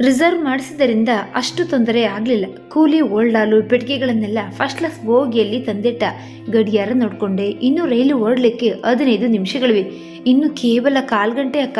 Reserve ಮಾಡಿಸಿದ್ದರಿಂದ ಅಷ್ಟು ತೊಂದರೆ ಆಗಲಿಲ್ಲ. ಕೂಲಿ, ಓಲ್ಡಾಲು ಪೆಟ್ಟಿಗೆಗಳನ್ನೆಲ್ಲ ಫಸ್ಟ್ ಕ್ಲಾಸ್ ಬೋಗಿಯಲ್ಲಿ ತಂದಿಟ್ಟ ಗಡಿಯಾರ ನೋಡಿಕೊಂಡೆ. ಇನ್ನು ರೈಲು ಓಡಲಿಕ್ಕೆ ಹದಿನೈದು ನಿಮಿಷಗಳಿವೆ. ಇನ್ನು ಕೇವಲ ಕಾಲು ಗಂಟೆ ಅಕ್ಕ.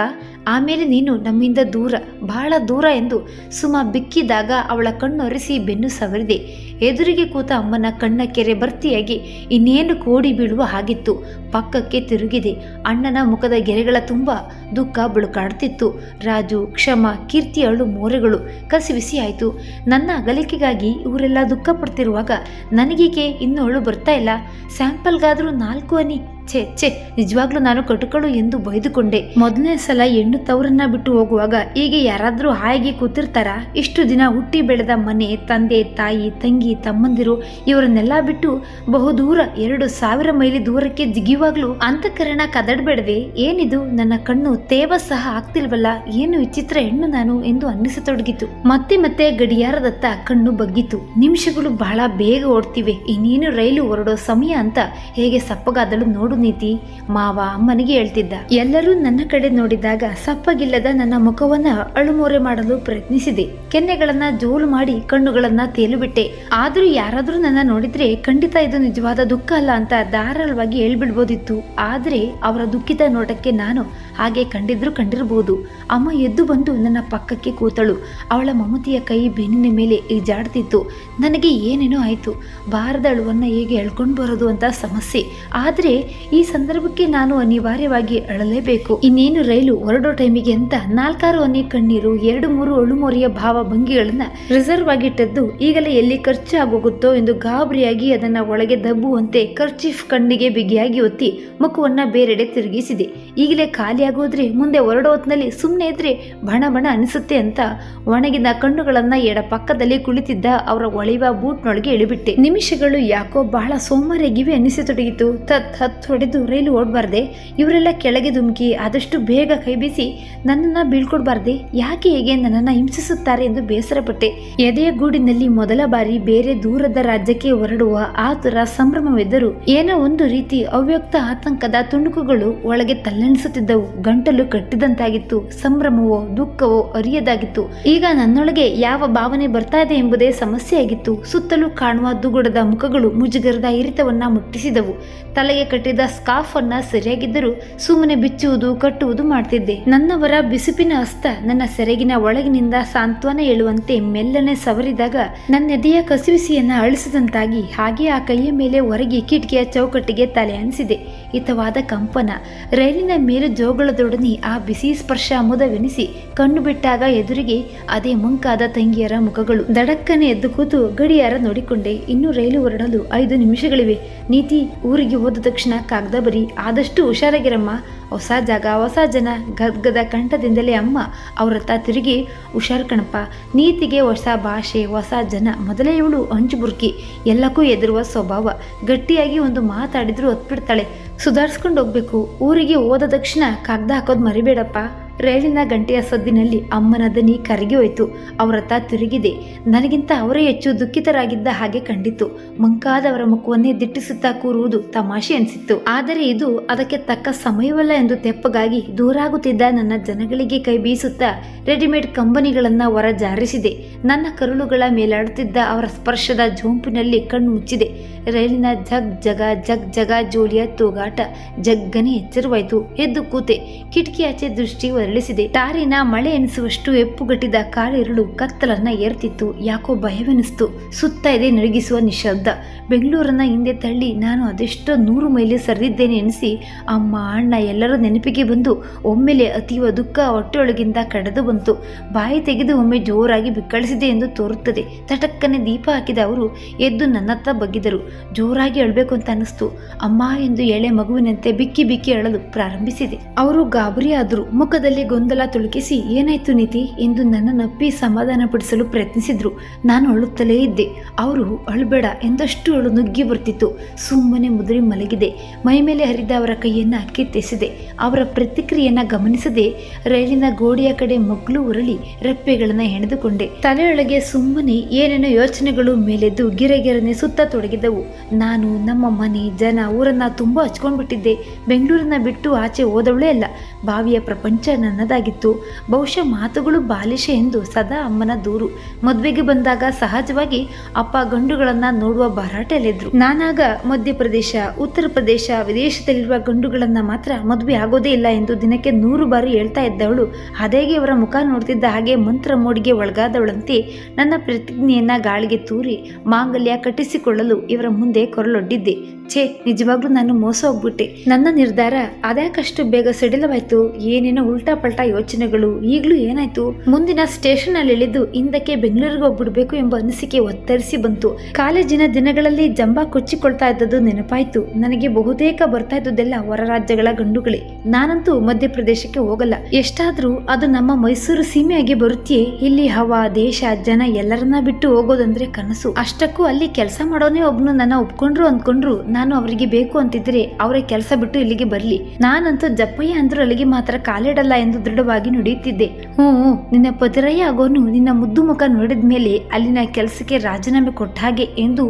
ಆಮೇಲೆ ನೀನು ನಮ್ಮಿಂದ ದೂರ, ಬಹಳ ದೂರ ಎಂದು ಸುಮ ಬಿಕ್ಕಿದಾಗ ಅವಳ ಕಣ್ಣೊರೆಸಿ ಬೆನ್ನು ಸವರಿದೆ. ಎದುರಿಗೆ ಕೂತ ಅಮ್ಮನ ಕಣ್ಣ ಕೆರೆ ಭರ್ತಿಯಾಗಿ ಇನ್ನೇನು ಕೋಡಿ ಬೀಳುವ ಹಾಗಿತ್ತು. ಪಕ್ಕಕ್ಕೆ ತಿರುಗಿದೆ. ಅಣ್ಣನ ಮುಖದ ಗೆರೆಗಳ ತುಂಬ ದುಃಖ ಬುಳುಕಾಡ್ತಿತ್ತು. ರಾಜು, ಕ್ಷಮ, ಕೀರ್ತಿ ಅಳು ಮೋರೆಗಳು ಕಸಿವಿಸಿ ಆಯಿತು. ನನ್ನ ಅಗಲಿಕೆಗಾಗಿ ಇವರೆಲ್ಲ ದುಃಖ ಪಡ್ತಿರುವಾಗ ನನಗೀಗೆ ಇನ್ನೂ ಅಳು ಬರ್ತಾ ಇಲ್ಲ. ಸ್ಯಾಂಪಲ್ಗಾದರೂ ನಾಲ್ಕು ಹನಿ ಛೇ ಛೇ, ನಿಜವಾಗ್ಲೂ ನಾನು ಕಟುಕಳು ಎಂದು ಬೈದುಕೊಂಡೆ. ಮೊದಲನೇ ಸಲ ಹೆಣ್ಣು ತವರನ್ನ ಬಿಟ್ಟು ಹೋಗುವಾಗ ಹೀಗೆ ಯಾರಾದರೂ ಹಾಯಾಗಿ ಕೂತಿರ್ತಾರ? ಇಷ್ಟು ದಿನ ಹುಟ್ಟಿ ಬೆಳೆದ ಮನೆ, ತಂದೆ, ತಾಯಿ, ತಂಗಿ, ತಮ್ಮಂದಿರು ಇವರನ್ನೆಲ್ಲ ಬಿಟ್ಟು ಬಹುದೂರ ಎರಡು ಸಾವಿರ ಮೈಲಿ ದೂರಕ್ಕೆ ಜಿಗಿಯುವಾಗ್ಲೂ ಅಂತಃಕರಣ ಕದಡ್ಬೇಡವೆ? ಏನಿದು? ನನ್ನ ಕಣ್ಣು ತೇವ ಸಹ ಆಗ್ತಿಲ್ವಲ್ಲ? ಏನು ವಿಚಿತ್ರ ಹೆಣ್ಣು ನಾನು ಎಂದು ಅನ್ನಿಸತೊಡಗಿತು. ಮತ್ತೆ ಮತ್ತೆ ಗಡಿಯಾರದತ್ತ ಕಣ್ಣು ಬಗ್ಗಿತು. ನಿಮಿಷಗಳು ಬಹಳ ಬೇಗ ಓಡ್ತಿವೆ. ಇನ್ನೇನು ರೈಲು ಹೊರಡೋ ಸಮಯ ಅಂತ ಹೇಗೆ ಸಪ್ಪಗಾದಳು ನೋಡು. ನೀತಿ ಮಾವ ಅಮ್ಮನಿಗೆ ಹೇಳ್ತಿದ್ದ. ಎಲ್ಲರೂ ನನ್ನ ಕಡೆ ನೋಡಿದಾಗ ಸಪ್ಪಗಿಲ್ಲದ ನನ್ನ ಮುಖವನ್ನ ಅಳುಮೋರೆ ಮಾಡಲು ಪ್ರಯತ್ನಿಸಿದೆ. ಕೆನ್ನೆಗಳನ್ನ ಜೋಲು ಮಾಡಿ ಕಣ್ಣುಗಳನ್ನ ತೇಲು ಬಿಟ್ಟೆ ಆದ್ರೂ ಯಾರಾದ್ರೂ ನನ್ನ ನೋಡಿದ್ರೆ ಖಂಡಿತ ಇದು ನಿಜವಾದ ದುಃಖ ಅಲ್ಲ ಅಂತ ಧಾರಾಳವಾಗಿ ಹೇಳ್ಬಿಡ್ಬೋದಿತ್ತು. ಆದ್ರೆ ಅವರ ದುಃಖಿತ ನೋಟಕ್ಕೆ ನಾನು ಹಾಗೆ ಕಂಡಿದ್ರು ಕಂಡಿರಬಹುದು ಅಮ್ಮ ಎದ್ದು ಬಂದು ನನ್ನ ಪಕ್ಕಕ್ಕೆ ಕೂತಳು. ಅವಳ ಮಮತೆಯ ಕೈ ಬೆನ್ನಿನ ಮೇಲೆ ಈಜಾಡ್ತಿತ್ತು. ನನಗೆ ಏನೇನೋ ಆಯಿತು. ಬಾರದ ಅಳುವನ್ನು ಹೇಗೆ ಎಳ್ಕೊಂಡು ಬರೋದು ಅಂತ ಸಮಸ್ಯೆ. ಆದರೆ ಈ ಸಂದರ್ಭಕ್ಕೆ ನಾನು ಅನಿವಾರ್ಯವಾಗಿ ಅಳಲೇಬೇಕು. ಇನ್ನೇನು ರೈಲು ಹೊರಡೋ ಟೈಮಿಗೆ ಅಂತ ನಾಲ್ಕಾರು ಅನೇ ಕಣ್ಣೀರು, ಎರಡು ಮೂರು ಅಳುಮೊರೆಯ ಭಾವ ಭಂಗಿಗಳನ್ನ ರಿಸರ್ವ್ ಆಗಿಟ್ಟದ್ದು ಈಗಲೇ ಎಲ್ಲಿ ಖರ್ಚು ಆಗೋಗುತ್ತೋ ಎಂದು ಗಾಬರಿಯಾಗಿ ಅದನ್ನ ಒಳಗೆ ದಬ್ಬುವಂತೆ ಕರ್ಚೀಫ್ ಕಣ್ಣಿಗೆ ಬಿಗಿಯಾಗಿ ಒತ್ತಿ ಮುಖವನ್ನ ಬೇರೆಡೆ ತಿರುಗಿಸಿದೆ. ಈಗಲೇ ಖಾಲಿಯಾಗೋದ್ರೆ ಮುಂದೆ ಹೊರಡೋ ಹೊತ್ತಿನಲ್ಲಿ ಸುಮ್ಮನೆ ಇದ್ರೆ ಬಣ ಬಣ ಅನಿಸುತ್ತೆ ಅಂತ ಒಣಗಿದ ಕಣ್ಣುಗಳನ್ನ ಎಡ ಪಕ್ಕದಲ್ಲಿ ಕುಳಿತಿದ್ದ ಅವರ ಒಳಿವ ಬೂಟ್ನೊಳಗೆ ಇಳಿಬಿಟ್ಟೆ. ನಿಮಿಷಗಳು ಯಾಕೋ ಬಹಳ ಸೋಮಾರಿಯಾಗಿವೆ ಅನಿಸತೊಡಗಿತು. ತತ್ ಹತ್ ಹೊಡೆದು ರೈಲು ಓಡಬಾರ್ದೆ, ಇವರೆಲ್ಲ ಕೆಳಗೆ ಧುಮುಕಿ, ಆದಷ್ಟು ಬೇಗ ಕೈ ಬೀಸಿ ನನ್ನನ್ನ ಬೀಳ್ಕೊಡ್ಬಾರ್ದೆ, ಯಾಕೆ ಹೇಗೆ ನನ್ನನ್ನ ಹಿಂಸಿಸುತ್ತಾರೆ ಎಂದು ಬೇಸರಪಟ್ಟೆ. ಎದೆಯ ಗೂಡಿನಲ್ಲಿ ಮೊದಲ ಬಾರಿ ಬೇರೆ ದೂರದ ರಾಜ್ಯಕ್ಕೆ ಹೊರಡುವ ಆತುರ ಸಂಭ್ರಮವಿದ್ದರು, ಏನೋ ಒಂದು ರೀತಿ ಅವ್ಯಕ್ತ ಆತಂಕದ ತುಣುಕುಗಳು ಒಳಗೆ ತಲ್ಲಣಿಸುತ್ತಿದ್ದವು. ಗಂಟಲು ಕಟ್ಟಿದಂತಾಗಿತ್ತು, ಸಂಭ್ರಮವೋ ದುಃಖವೋ ಅರಿಯದಾಗಿತ್ತು. ಈಗ ನನ್ನೊಳಗೆ ಯಾವ ಭಾವನೆ ಬರ್ತಾ ಇದೆ ಎಂಬುದೇ ಸಮಸ್ಯೆಯಾಗಿತ್ತು. ಸುತ್ತಲೂ ಕಾಣುವ ದುಗುಡದ ಮುಖಗಳು ಮುಜುಗರದ ಇರಿತವನ್ನ ಮುಟ್ಟಿಸಿದವು. ತಲೆಗೆ ಕಟ್ಟಿದ ಸ್ಕಾಫ್ ಅನ್ನ ಸರಿಯಾಗಿದ್ದರೂ ಸುಮ್ಮನೆ ಬಿಚ್ಚುವುದು, ಕಟ್ಟುವುದು ಮಾಡ್ತಿದ್ದೆ. ನನ್ನವರ ಬಿಸಿಪಿನ ಹಸ್ತ ನನ್ನ ಸೆರಗಿನ ಒಳಗಿನಿಂದ ಸಾಂತ್ವನ ಹೇಳುವಂತೆ ಮೆಲ್ಲನೆ ಸವರಿದಾಗ ನನ್ನೆದೆಯ ಕಸಿವಿಸಿಯನ್ನ ಅಳಿಸಿದಂತಾಗಿ ಹಾಗೆ ಆ ಕೈಯ ಮೇಲೆ ಹೊರಗೆ ಕಿಟಕಿಯ ಚೌಕಟ್ಟಿಗೆ ತಲೆ ಅನಿಸಿದೆ ಹಿತವಾದ ಕಂಪನ. ರೈಲಿನ ಮೇಲು ಜೋಗಳದೊಡನೆ ಆ ಬಿಸಿ ಸ್ಪರ್ಶ ಮುದವೆನಿಸಿ ಕಣ್ಣು ಬಿಟ್ಟಾಗ ಎದುರಿಗೆ ಅದೇ ಮುಂಕಾದ ತಂಗಿಯರ ಮುಖಗಳು. ದಡಕ್ಕನೆ ಎದ್ದು ಕೂತು ಗಡಿಯಾರ ನೋಡಿಕೊಂಡೆ. ಇನ್ನು ರೈಲು ಹೊರಡಲು ಐದು ನಿಮಿಷಗಳಿವೆ. ನೀತಿ ಊರಿಗೆ ಹೋದ ತಕ್ಷಣ ಕಾಗದ ಬರಿ. ಆದಷ್ಟು ಹುಷಾರಾಗಿರಮ್ಮ. ಹೊಸ ಜಾಗ, ಹೊಸ ಜನ ಗದ್ಗದ ಕಂಠದಿಂದಲೇ ಅಮ್ಮ ಅವರತ್ತ ತಿರುಗಿ, ಹುಷಾರ್ ಕಣಪ್ಪ, ನೀತಿಗೆ ಹೊಸ ಭಾಷೆ, ಹೊಸ ಜನ, ಮೊದಲೇ ಇವಳು ಅಂಚು ಬುರ್ಕಿ ಎಲ್ಲಕ್ಕೂ ಎದುರುವ ಸ್ವಭಾವ, ಗಟ್ಟಿಯಾಗಿ ಒಂದು ಮಾತಾಡಿದ್ರು ಹೊತ್ಬಿಡ್ತಾಳೆ ಸುಧಾರಿಸ್ಕೊಂಡು ಹೋಗ್ಬೇಕು, ಊರಿಗೆ ಹೋದ ತಕ್ಷಣ ಕಾಗ್ದ ಹಾಕೋದು ಮರಿಬೇಡಪ್ಪ. ರೈಲಿನ ಗಂಟೆಯ ಸದ್ದಿನಲ್ಲಿ ಅಮ್ಮನ ದನಿ ಕರಗಿ ಹೋಯಿತು. ಅವರತ್ತ ತಿರುಗಿದೆ. ನನಗಿಂತ ಅವರೇ ಹೆಚ್ಚು ದುಃಖಿತರಾಗಿದ್ದ ಹಾಗೆ ಕಂಡಿತು. ಮಂಕಾದವರ ಮುಖವನ್ನೇ ದಿಟ್ಟಿಸುತ್ತಾ ಕೂರುವುದು ತಮಾಷೆ ಅನಿಸಿತ್ತು. ಆದರೆ ಇದು ಅದಕ್ಕೆ ತಕ್ಕ ಸಮಯವಲ್ಲ ಎಂದು ತೆಪ್ಪಗಾಗಿ ದೂರಾಗುತ್ತಿದ್ದ ನನ್ನ ಜನಗಳಿಗೆ ಕೈ ಬೀಸುತ್ತಾ ರೆಡಿಮೇಡ್ ಕಂಬನಿಗಳನ್ನ ಹೊರ ಜಾರಿಸಿದೆ. ನನ್ನ ಕರುಳುಗಳ ಮೇಲಾಡುತ್ತಿದ್ದ ಅವರ ಸ್ಪರ್ಶದ ಜೋಂಪಿನಲ್ಲಿ ಕಣ್ಣು ಮುಚ್ಚಿದೆ. ರೈಲಿನ ಜಗ್ ಜಗ ಜಗ್ ಜಗ ಜೋಲಿಯ ತೂಗಾಟ ಜಗ್ಗನೆ ಎಚ್ಚರವಾಯಿತು. ಎದ್ದು ಕೂತೆ. ಕಿಟಕಿ ಆಚೆ ದೃಷ್ಟಿ ಹೊರಳಿಸಿದೆ ದಾರಿನ ಮಳೆ ಎನಿಸುವಷ್ಟು ಎಪ್ಪುಗಟ್ಟಿದ ಕಾಲಿರುಳು ಕತ್ತಲನ್ನ ಏರ್ತಿತ್ತು. ಯಾಕೋ ಭಯವೆನಿಸ್ತು. ಸುತ್ತ ಇದೆ ನಡುಗಿಸುವ ನಿಶಬ್ದ ಬೆಂಗಳೂರನ್ನ ಹಿಂದೆ ತಳ್ಳಿ ನಾನು ಅದೆಷ್ಟೋ ನೂರು ಮೈಲಿ ಸರಿದಿದ್ದೇನೆ ಎನಿಸಿ, ಅಮ್ಮ, ಅಣ್ಣ ಎಲ್ಲರ ನೆನಪಿಗೆ ಬಂದು ಒಮ್ಮೆಲೆ ಅತೀವ ದುಃಖ ಹೊಟ್ಟೆಯೊಳಗಿಂದ ಕಡೆದು ಬಂತು. ಬಾಯಿ ತೆಗೆದು ಒಮ್ಮೆ ಜೋರಾಗಿ ಬಿಕ್ಕಳಿಸಿದೆ ಎಂದು ತೋರುತ್ತದೆ. ತಟಕ್ಕನೆ ದೀಪ ಹಾಕಿದ ಅವರು ಎದ್ದು ನನ್ನತ್ತ ಬಗ್ಗಿದರು. ಜೋರಾಗಿ ಅಳಬೇಕು ಅಂತ ಅನ್ನಿಸ್ತು. ಅಮ್ಮ ಎಂದು ಎಳೆ ಮಗುವಿನಂತೆ ಬಿಕ್ಕಿ ಬಿಕ್ಕಿ ಅಳಲು ಪ್ರಾರಂಭಿಸಿದೆ. ಅವರು ಗಾಬರಿಯಾದರು. ಮುಖದಲ್ಲಿ ಗೊಂದಲ ತುಳುಕಿಸಿ, ಏನಾಯ್ತು ನಿತಿ? ಎಂದು ನನ್ನ ನಪ್ಪಿ ಸಮಾಧಾನ ಪಡಿಸಲು ಪ್ರಯತ್ನಿಸಿದ್ರು. ನಾನು ಅಳುತ್ತಲೇ ಇದ್ದೆ. ಅವರು ಅಳಬೇಡ ಎಂದಷ್ಟು ಅಳು ನುಗ್ಗಿ ಬರ್ತಿತ್ತು. ಸುಮ್ಮನೆ ಮುದುರಿ ಮಲಗಿದೆ. ಮೈ ಮೇಲೆ ಹರಿದ ಅವರ ಕೈಯನ್ನ ಕಿತ್ತೆಸಿದೆ ಅವರ ಪ್ರತಿಕ್ರಿಯೆಯನ್ನ ಗಮನಿಸದೆ ರೈಲಿನ ಗೋಡೆಯ ಕಡೆ ಮಗ್ಲು ಉರಳಿ ರೆಪ್ಪೆಗಳನ್ನ ಹೆಣೆದುಕೊಂಡೆ. ತಲೆಯೊಳಗೆ ಸುಮ್ಮನೆ ಏನೇನೋ ಯೋಚನೆಗಳು ಮೇಲೆದ್ದು ಗಿರಗಿರನೆ ಸುತ್ತ ತೊಡಗಿದವು ನಾನು, ನಮ್ಮ ಮನೆ, ಜನ, ಊರನ್ನ ತುಂಬಾ ಹಚ್ಕೊಂಡ್ಬಿಟ್ಟಿದ್ದೆ. ಬೆಂಗಳೂರನ್ನ ಬಿಟ್ಟು ಆಚೆ ಓದವಳೇ ಅಲ್ಲ. ಬಾವಿಯ ಪ್ರಪಂಚ ನನ್ನದಾಗಿತ್ತು. ಬಹುಶಃ ಮಾತುಗಳು ಬಾಲಿಶೆ ಎಂದು ಸದಾ ಅಮ್ಮನ ದೂರು. ಮದುವೆಗೆ ಬಂದಾಗ ಸಹಜವಾಗಿ ಅಪ್ಪ ಗಂಡುಗಳನ್ನ ನೋಡುವ ಭರಾಟೆಯಲ್ಲಿದ್ದರು ನಾನಾಗ ಮಧ್ಯಪ್ರದೇಶ ಉತ್ತರ ಪ್ರದೇಶ ವಿದೇಶದಲ್ಲಿರುವ ಗಂಡುಗಳನ್ನು ಮಾತ್ರ ಮದುವೆ ಆಗೋದೇ ಇಲ್ಲ ಎಂದು ದಿನಕ್ಕೆ ನೂರು ಬಾರಿ ಹೇಳ್ತಾ ಇದ್ದವಳು. ಅದೇಗೆ ಅವರ ಮುಖ ನೋಡ್ತಿದ್ದ ಹಾಗೆ ಮಂತ್ರ ಮೋಡಿಗೆ ಒಳಗಾದವಳಂತೆ ನನ್ನ ಪ್ರತಿಜ್ಞೆಯನ್ನ ಗಾಳಿಗೆ ತೂರಿ ಮಾಂಗಲ್ಯ ಕಟ್ಟಿಸಿಕೊಳ್ಳಲು ಇವರ ಮುಂದೆ ಕೊರಲೊಡ್ಡಿದ್ದೆ ಛೇ, ನಿಜವಾಗ್ಲೂ ನಾನು ಮೋಸ ಹೋಗ್ಬಿಟ್ಟೆ. ನನ್ನ ನಿರ್ಧಾರ ಅದ್ಯಾಕಷ್ಟು ಬೇಗ ಸಡಿಲವಾಯ್ತು? ಏನೇನೋ ಉಲ್ಟಾ ಪಲ್ಟಾ ಯೋಚನೆಗಳು. ಈಗಲೂ ಏನಾಯ್ತು? ಮುಂದಿನ ಸ್ಟೇಷನ್ ಅಲ್ಲಿ ಇಳಿದು ಹಿಂದಕ್ಕೆ ಬೆಂಗಳೂರಿಗೆ ಹೋಗ್ಬಿಡ್ಬೇಕು ಎಂಬ ಅನಿಸಿಕೆ ಒತ್ತರಿಸಿ ಬಂತು. ಕಾಲೇಜಿನ ದಿನಗಳಲ್ಲಿ ಜಂಬ ಕೊಚ್ಚಿಕೊಳ್ತಾ ಇದ್ದದ್ದು ನೆನಪಾಯ್ತು. ನನಗೆ ಬಹುತೇಕ ಬರ್ತಾ ಇದ್ದದ್ದೆಲ್ಲ ಹೊರ ರಾಜ್ಯಗಳ ಗಂಡುಗಳೇ. ನಾನಂತೂ ಮಧ್ಯಪ್ರದೇಶಕ್ಕೆ ಹೋಗಲ್ಲ. ಎಷ್ಟಾದ್ರೂ ಅದು ನಮ್ಮ ಮೈಸೂರು ಸೀಮೆಯಾಗಿ ಬರುತ್ತೆಯೇ ಇಲ್ಲಿ ಹವಾ, ದೇಶ, ಜನ ಎಲ್ಲರನ್ನ ಬಿಟ್ಟು ಹೋಗೋದಂದ್ರೆ ಕನಸು. ಅಷ್ಟಕ್ಕೂ ಅಲ್ಲಿ ಕೆಲಸ ಮಾಡೋನೇ ಒಬ್ನು ನನ್ನ ಒಪ್ಕೊಂಡ್ರು ಅಂದ್ಕೊಂಡ್ರು ನಾನು ಅವರಿಗೆ ಬೇಕು ಅಂತಿದ್ರೆ ಅವರೇ ಕೆಲಸ ಬಿಟ್ಟು ಇಲ್ಲಿಗೆ ಬರ್ಲಿ. ನಾನಂತೂ ಜಪ್ಪಯ್ಯ ಅಂದ್ರು ಅಲ್ಲಿಗೆ ಮಾತ್ರ ಕಾಲಿಡಲ್ಲ ಎಂದು ದೃಢವಾಗಿ ನುಡಿಯುತ್ತಿದ್ದೆ. ಹ್ಞೂ ನಿನ್ನ ಪತಿರಯ್ಯ ಆಗೋನು ನಿನ್ನ ಮುದ್ದು ಮುಖ ನೋಡಿದ ಮೇಲೆ ಅಲ್ಲಿನ ಕೆಲಸಕ್ಕೆ ರಾಜೀನಾಮೆ ಕೊಟ್ಟ ಹಾಗೆ ಎಂದು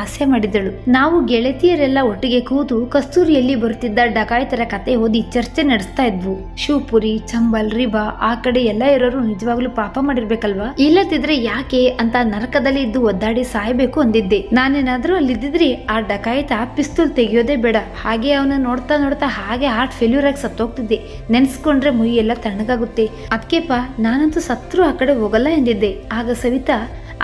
ಆಸೆ ಮಾಡಿದಳು. ನಾವು ಗೆಳತಿಯರೆಲ್ಲ ಒಟ್ಟಿಗೆ ಕೂತು ಕಸ್ತೂರಿಯಲ್ಲಿ ಬರುತ್ತಿದ್ದ ಡಕಾಯಿತರ ಕತೆ ಓದಿ ಚರ್ಚೆ ನಡೆಸ್ತಾ ಇದ್ವು. ಶಿವಪುರಿ, ಚಂಬಲ್, ರಿಬಾ ಆ ಕಡೆ ಎಲ್ಲ ಇರೋರು ನಿಜವಾಗ್ಲೂ ಪಾಪ ಮಾಡಿರ್ಬೇಕಲ್ವಾ? ಇಲ್ಲದಿದ್ರೆ ಯಾಕೆ ಅಂತ ನರಕದಲ್ಲಿ ಇದ್ದು ಒದ್ದಾಡಿ ಸಾಯ್ಬೇಕು ಅಂದಿದ್ದೆ. ನಾನೇನಾದ್ರೂ ಅಲ್ಲಿದ್ದಿದ್ರೆ ಆ ಡಕಾಯಿತ ಪಿಸ್ತೂಲ್ ತೆಗಿಯೋದೇ ಬೇಡ. ಹಾಗೆ ಅವನ ನೋಡ್ತಾ ನೋಡ್ತಾ ಹಾಗೆ ಹಾರ್ಟ್ ಫೇಲ್ಯೂರ್ ಆಗಿ ಸತ್ತೋಗ್ತಿದ್ದೆ. ನೆನ್ಸ್ಕೊಂಡ್ರೆ ಮುಯಿ ಎಲ್ಲ ತಣ್ಣಗಾಗುತ್ತೆ ಅದಕ್ಕೆಪ್ಪ ನಾನಂತೂ ಸತ್ರು ಆ ಕಡೆ ಹೋಗಲ್ಲ ಎಂದಿದ್ದೆ. ಆಗ ಸವಿತಾ,